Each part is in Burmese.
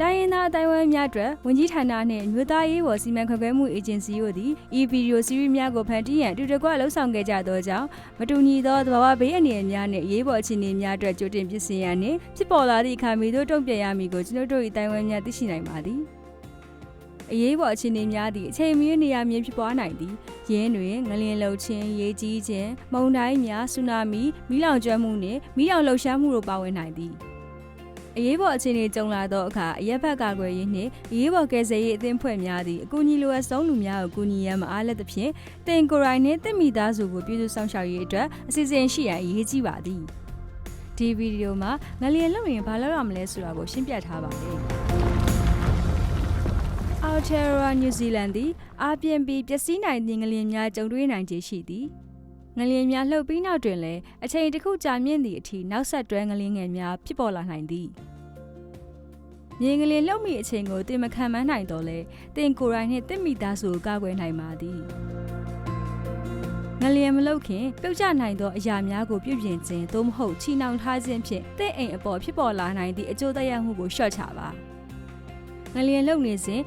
တိုင်းရင်းသားအတိုင်းအဝိုင်းများအတွက်ဝန်ကြီးဌာနနှင့်အမျိုးသားရေးပေါ်စီမံခန့်ခွဲမှုအေဂျင်စီတို့သည်ဤဗီဒီယိုစီးရီးများကိုဖန်တီးရန်အတူတကွလှုပ်ဆောင်ခဲ့ကြသောကြောင့်မတူညီသောသဘာဝဘေးအန္တရာယ်များနှင့်အရေးပေါ်အခြေအနေများအတွက်ကြိုတင်ပြင်ဆင်ရန်နှင့်ဖြစ်ပေါ်လာသည့်အခါမီတို့တုံ့ပြန်ရမည်ကိုကျွန်ုပ်တို့၏အတိုင်းအဝိုင်းများသိရှိနိုင်ပါသည်အရေးပေါ်အခြေအနေများသည့်အချိန်မီနေရာမြင့်ဖြစ်ပွားနိုင်သည်ရင်းတွင်ငလျင်လှုပ်ခြင်းရေကြီးခြင်းမုန်တိုင်းများဆူနာမီမီးလောင်ကျွမ်းမှုနှင့်မီးလောင်လှုပ်ရှားမှုတို့ပါဝင်နိုင်သည် အရေးပေါ်အခြေအနေကြုံလာသောအခါအရက်ဘက်ကာကွယ်ရေးနှင့်အရေးပေါ်ကယ်ဆယ်ရေးအသင်းဖွဲ့များသည့်အကူအညီလိုအပ်ဆုံးလူများကိုကူညီရန်မအားလက်သဖြင့်တင်ကိုယ်ရိုင်းနှင့်တင့်မိသားစုကိုပြည်သူဆောင်ရှောက်ရေးအတွက်အစီအစဉ်ရှိရန်အရေးကြီးပါသည်ဒီဗီဒီယိုမှာငလျင်လုံရင်ဘာလုပ်ရမလဲဆိုတာကိုရှင်းပြထားပါတယ် Aotearoa New Zealand သည်အပြင်းပြီးပျက်စီးနိုင်သည့်ငလျင်များကြုံတွေ့နိုင်ခြေရှိသည်ငလျင်များလှုပ်ပြီးနောက်တွင်လည်းအချိန်တစ်ခုကြာမြင့်သည့်အထိနောက်ဆက်တွဲငလျင်ငယ်များဖြစ်ပေါ်လာနိုင်သည် မြေငလင်လှုပ်မိအချိန်ကိုတင်မခံမနိုင်တော့လဲတင်ကိုယ်တိုင်နှင့်တင်မိသားစုကိုကာကွယ်နိုင်ပါသည်ငလျင်မလှုပ်ခင်ပြုတ်ကျနိုင်သောအရာများကိုပြုပြင်ခြင်းသို့မဟုတ်ချီနှောင်ထားခြင်းဖြင့်တင့်အိမ်အပေါ်ဖြစ်ပေါ်လာနိုင်သည့်အကျိုးသက်ရောက်မှုကိုရှော့ချပါငလျင်လှုပ်နေစဉ်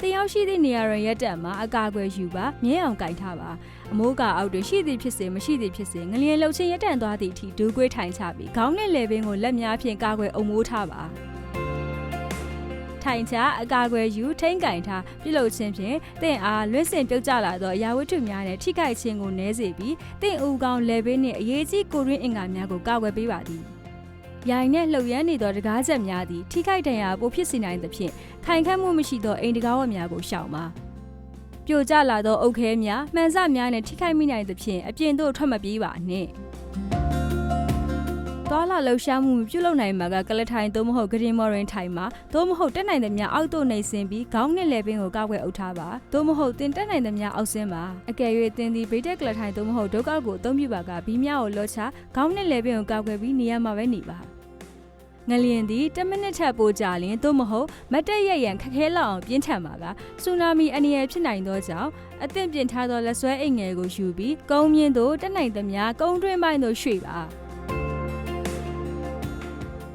တယောက်ရှိသည့်နေရာရရက်တက်မှာအကာအကွယ်ယူပါမြဲအောင်ကင်ထားပါအမိုးကာအောက်တွင်ရှိသည်ဖြစ်စေမရှိသည်ဖြစ်စေငလျင်လှုပ်ခြင်းရက်တန့်သွားသည့်အထိဒူးကွေးထိုင်ချပြီးခေါင်းနဲ့လည်ပင်းကိုလက်များဖြင့်ကာကွယ်အုံမိုးထားပါ ထိုင်ချအကာအကွယ်ယူထိမ့်ကင်ထားပြုလုပ်ခြင်းဖြင့်တင့်အားလွတ်စင်ပြုတ်ကျလာသောအရာဝတ္ထုများနဲ့ထိခိုက်ခြင်းကိုနည်းစေပြီးတင့်ဦးကောင်းလေဘေးနှင့်အရေးကြီးကိုရင်းအင်္ဂါများကိုကာကွယ်ပေးပါသည်။ရိုင်နှင့်လှုပ်ရမ်းနေသောတကားချက်များသည်ထိခိုက်ဒဏ်ရာပိုဖြစ်စေနိုင်သဖြင့်ခိုင်ခန့်မှုမရှိသောအိမ်တကားဝတ်များကိုရှောင်ပါ။ပြိုကျလာသောအုတ်ခဲများမှန်စများနဲ့ထိခိုက်မိနိုင်သဖြင့်အပြင်သို့ထွက်မပြေးပါနှင့်။ သွားလာလှူရှားမှုမပြုလုပ်နိုင်မှာကကလထိုင်သို့မဟုတ်ဂရင်မော်ရင်ထိုင်မှာသို့မဟုတ်တက်နိုင်တဲ့များအောက်သို့နေဆင်းပြီးခေါင်းနဲ့လည်ပင်းကိုကောက်ွယ်အုပ်ထားပါသို့မဟုတ်တင်တက်နိုင်တဲ့များအောက်ဆင်းပါအကယ်၍တင်သည်ဗိတ်တက်ကလထိုင်သို့မဟုတ်ဒုက္ခကိုအသုံးပြုပါကဘီးများကိုလောချခေါင်းနဲ့လည်ပင်းကိုကောက်ွယ်ပြီးနေရာမှာပဲနေပါငလျင်သည်10မိနစ်ထက်ပိုကြာလျင်သို့မဟုတ်မတ်တက်ရက်ရန်ခက်ခဲလောက်အောင်ပြင်းထန်ပါကဆူနာမီအနေရဖြစ်နိုင်သောကြောင့်အသင့်ပြင်ထားသောလက်ဆွဲအိမ်ငယ်ကိုယူပြီးကုန်းမြင့်သို့တက်နိုင်သမျှကုန်းတွင်းပိုင်းသို့ရွှေ့ပါ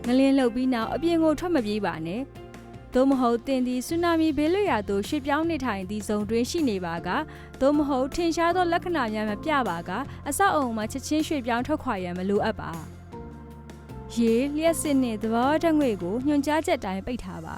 ငလျင်လှုပ်ပြီးနောက်အပြင်ကိုထွက်မပြေးပါနဲ့သို့မဟုတ်တင်သည်ဆူနာမီဘေးလွတ်ရာသို့ရွှေ့ပြောင်းနေထိုင်သည့်ဇုံတွင်ရှိနေပါကသို့မဟုတ်ထင်ရှားသောလက္ခဏာများမပြပါကအဆောက်အုံမှာချက်ချင်းရွှေ့ပြောင်းထွက်ခွာရန်မလိုအပ်ပါရေလျှက်စစ်နှင့်သဘာဝဓာတ်ငွေ့ကိုညွှန်ကြားချက်တိုင်းပိတ်ထားပါ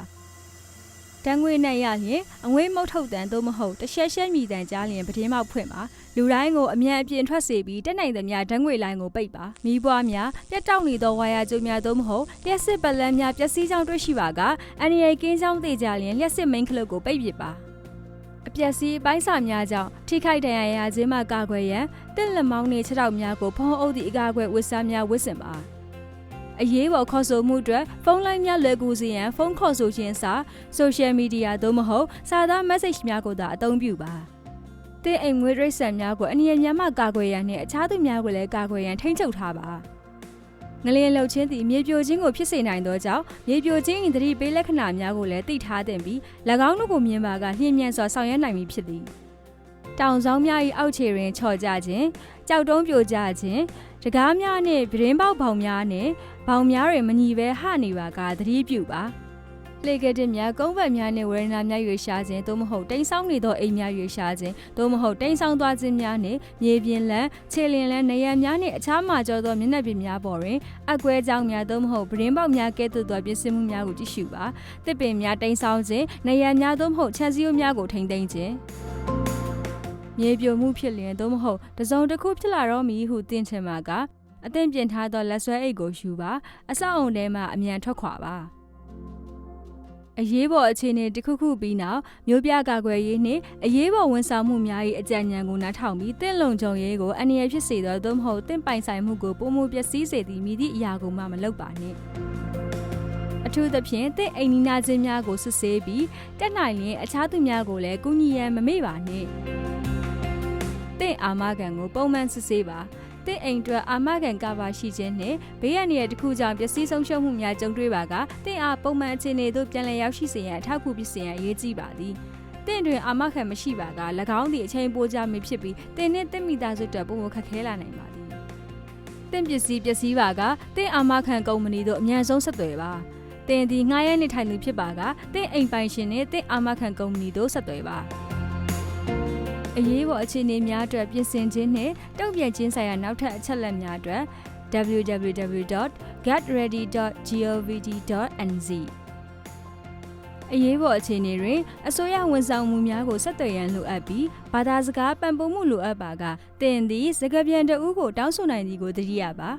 ဓာတ်ငွေ့နဲ့ရရင်အငွေ့မုတ်ထုတ်တန်သို့မဟုတ်တရှက်ရှက်မြည်တန်ကြားလျင်ပတင်းမောက်ဖွင့်ပါလူတိုင်းကိုအမြန်အပြင်ထွက်စေပြီးတက်နိုင်သမျှဓာတ်ငွေ့လိုင်းကိုပိတ်ပါမိဘွားများပြတ်တောက်နေသောဝါယာကြိုးများသို့မဟုတ်လျှက်စစ်ပလန်းများပျက်စီးကြောင်းတွေ့ရှိပါကအန်ရီယကင်းကြောင်းသေးကြလျင်လျှက်စစ်မိန်ခလုတ်ကိုပိတ်ပစ်ပါအပျက်စီးအပိုင်းစာများကြောင့်ထိခိုက်ဒဏ်ရာရခြင်းမှကာကွယ်ရန်တစ်လက်မောင်းနှင့်ခြေထောက်များကိုဖုံးအုပ်သည့်အကာအကွယ်ဝတ်စားများဝတ်ဆင်ပါ အရေးပေါ်ခေါ်ဆိုမှုအတွက်ဖုန်းလိုင်းများလွယ်ကူစေရန်ဖုန်းခေါ်ဆိုခြင်းစာ social media သို့မဟုတ်စာသား message များကိုသာအသုံးပြုပါ။တင်းအိမ်ငွေရိတ်ဆန်များကိုအနည်းများမှကာကွယ်ရန်နှင့်အခြားသူများကိုလည်းကာကွယ်ရန်ထိန်းချုပ်ထားပါ။ငလျင်လှုပ်ခြင်းသည်မြေပြိုခြင်းကိုဖြစ်စေနိုင်သောကြောင့်မြေပြိုခြင်း၏သတိပေးလက္ခဏာများကိုလည်းသိထားသင့်ပြီး၎င်းတို့ကိုမြင်ပါကလျင်မြန်စွာဆောင်ရွက်နိုင်မည်ဖြစ်သည်။တောင်ဆောင်များ၏အောက်ခြေတွင်ချော်ကြခြင်းကြောက်တုံးပြိုကျခြင်း တကားများနှင့်ပြင်းပေါက်ပေါင်များနှင့်ဘောင်များတွေမညီပဲဟနေပါကသတိပြုပါလေကတစ်များကုန်းဘက်များနဲ့ဝရဏများရွေရှားခြင်းသို့မဟုတ်တိမ်ဆောင်းနေသောအိမ်များရွေရှားခြင်းသို့မဟုတ်တိမ်ဆောင်းသွားခြင်းများနှင့်မြေပြင်လန်းခြေလင်လန်းနေရများနှင့်အခြားမှာကျော်သောမျက်နှာပြင်များပေါ်တွင်အကွဲကြောင်များသို့မဟုတ်ပရင်းပေါက်များကဲ့သို့သောပြင်ဆင်မှုများကိုကြည့်ရှုပါတစ်ပင်များတိမ်ဆောင်းခြင်းနေရများသို့မဟုတ်ခြံစည်းရိုးများကိုထိမ့်သိမ်းခြင်း မြေပြိုမှုဖြစ်လျင်သို့မဟုတ်တစုံတစ်ခုဖြစ်လာတော့မည်ဟုသင်ချင်ပါကအသင့်ပြင်ထားသောလက်ဆွဲအိတ်ကိုယူပါအဆောက်အုံထဲမှအမြန်ထွက်ခွာပါအရေးပေါ်အခြေအနေတစ်ခုခုပြီးနောက်မျိုးပြကာကွယ်ရေးနှင့်အရေးပေါ်ဝန်ဆောင်မှုများ၏အကြံဉာဏ်ကိုနားထောင်ပြီးတင့်လုံခြုံရေးကိုအန္တရာယ်ဖြစ်စေသောသို့မဟုတ်တင့်ပိုင်ဆိုင်မှုကိုပုံမှုပျက်စီးစေသည့်မိသည့်အရာကိုမှမလုပ်ပါနှင့်အထူးသဖြင့်တင့်အိမ်နီးနားချင်းများကိုစစ်ဆေးပြီးတက်နိုင်ရင်အခြားသူများကိုလည်းကူညီရန်မမေ့ပါနှင့် တင့်အာမခံကိုပုံမှန်စစ်ဆေးပါတင့်အိမ်အတွက်အာမခံကပါရှိခြင်းနှင့်ဘေးရန်ရတစ်ခုကြောင့်ပျက်စီးဆုံးရှုံးမှုများကြုံတွေ့ပါကတင့်အားပုံမှန်အခြေအနေသို့ပြန်လည်ရောက်ရှိစေရန်အထောက်အကူဖြစ်စေရန်အရေးကြီးပါသည်တင့်တွင်အာမခံမရှိပါက၎င်းသည်အချိန်ပိုကြာမည်ဖြစ်ပြီးတင်နှင့်တင့်မိသားစုအတွက်ပုံမခက်ခဲလာနိုင်ပါသည်တင့်ပစ္စည်းပျက်စီးပါကတင့်အာမခံကုမ္ပဏီတို့အမြန်ဆုံးဆက်သွယ်ပါတတင်သည်ငှားရမ်းနေထိုင်သူဖြစ်ပါကတင့်အိမ်ပိုင်ရှင်နဲ့တင့်အာမခံကုမ္ပဏီတို့ဆက်သွယ်ပါ အရေးပေါ်အခြေအနေများအတွက်ပြင်ဆင်ခြင်းနှင့်တုံ့ပြန်ခြင်းဆိုင်ရာနောက်ထပ်အချက်အလက်များအတွက် www.getready.govt.nz အရေးပေါ်အခြေအနေတွင်အစိုးရဝန်ဆောင်မှုများကိုဆက်သွယ်ရန်လိုအပ်ပြီးဘာသာစကားပံ့ပိုးမှုလိုအပ်ပါကတင်သည်စကားပြန်တအူးကိုတောင်းဆိုနိုင်သည်ကိုသိရပါ